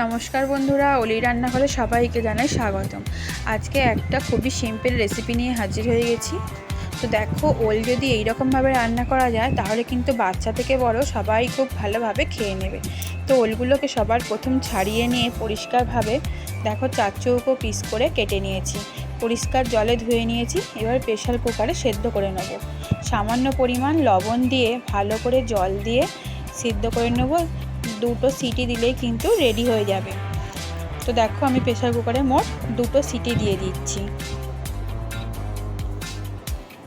নমস্কার বন্ধুরা, অলি রান্নাঘরে সবাইকে জানাই স্বাগতম। আজকে একটা খুবই সিম্পল রেসিপি নিয়ে হাজির হয়ে গেছি। তো দেখো, ওল যদি এইরকমভাবে রান্না করা যায়, তাহলে কিন্তু বাচ্চা থেকে বড় সবাই খুব ভালোভাবে খেয়ে নেবে। তো ওলগুলোকে সবার প্রথম ছাড়িয়ে নিয়ে পরিষ্কারভাবে দেখো চার চৌকো পিস করে কেটে নিয়েছি। পরিষ্কার জলে ধুয়ে নিয়েছি, এবার প্রেশার কুকারে সেদ্ধ করে নেব। সামান্য পরিমাণ লবণ দিয়ে ভালো করে জল দিয়ে সিদ্ধ করে নেব। দুটো সিটি দিলেই কিন্তু রেডি হয়ে যাবে। তো দেখো আমি প্রেশার কুকারে মোট দুটো সিটি দিয়ে দিচ্ছি।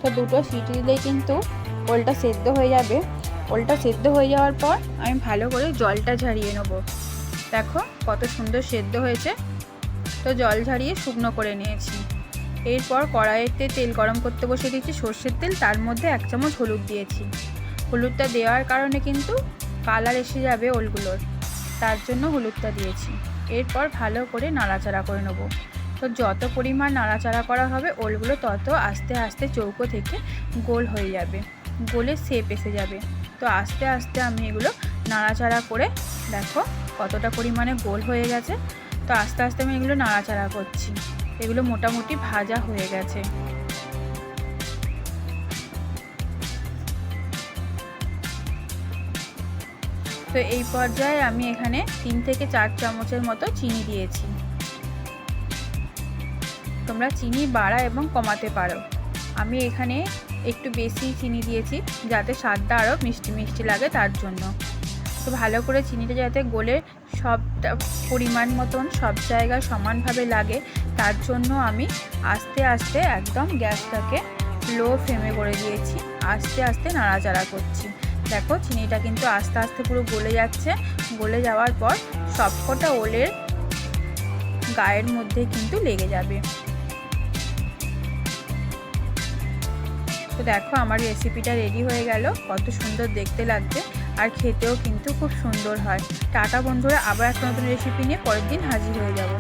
তো দুটো সিটি দিলেই কিন্তু ওলটা সেদ্ধ হয়ে যাবে। ওলটা সেদ্ধ হয়ে যাওয়ার পর আমি ভালো করে জলটা ঝারিয়ে নেব। দেখো কত সুন্দর সেদ্ধ হয়েছে। তো জল ঝারিয়ে শুকনো করে নিয়েছি। এরপর কড়াইতে তেল গরম করতে বসে দিয়েছি। সর্ষের তেল, তার মধ্যে এক চামচ হলুদ দিয়েছি। হলুদটা দেওয়ার কারণে কিন্তু কালার এসে যাবে ওলগুলোর। তার জন্য হলুদটা দিয়েছি। এরপর ভালো করে নাড়াচাড়া করে নেব। তো যত পরিমাণ নাড়াচাড়া করা হবে, ওলগুলো তত আস্তে আস্তে চৌকো থেকে গোল হয়ে যাবে। গোলের শেপ এসে যাবে। তো আস্তে আস্তে আমি এগুলো নাড়াচাড়া করে দেখো কতটা পরিমাণে গোল হয়ে গেছে। তো আস্তে আস্তে আমি এগুলো নাড়াচাড়া করছি। এগুলো মোটামুটি ভাজা হয়ে গেছে। তো এই পর্যায়ে আমি এখানে তিন থেকে চার চামচের মতো চিনি দিয়েছি। তোমরা চিনি বাড়া এবং কমাতে পারো। আমি এখানে একটু বেশি চিনি দিয়েছি যাতে স্বাদটা আরও মিষ্টি মিষ্টি লাগে তার জন্য। তো ভালো করে চিনিটা যাতে গোলে সবটা পরিমাণ মতন সব জায়গায় সমানভাবে লাগে, তার জন্য আমি আস্তে আস্তে একদম গ্যাসটাকে লো ফ্লেমে করে দিয়েছি। আস্তে আস্তে নাড়াচাড়া করছি। দেখো চিনিটা কিন্তু আস্তে আস্তে পুরো গলে যাচ্ছে। গলে যাওয়ার পর সবকটা ওলের গায়ের মধ্যে কিন্তু লেগে যাবে। তো দেখো আমার রেসিপিটা রেডি হয়ে গেল। কত সুন্দর দেখতে লাগছে আর খেতেও কিন্তু খুব সুন্দর হয়। টাটা বন্ধুরা, আবার একটা নতুন রেসিপি নিয়ে পরের দিন হাজির হয়ে যাব।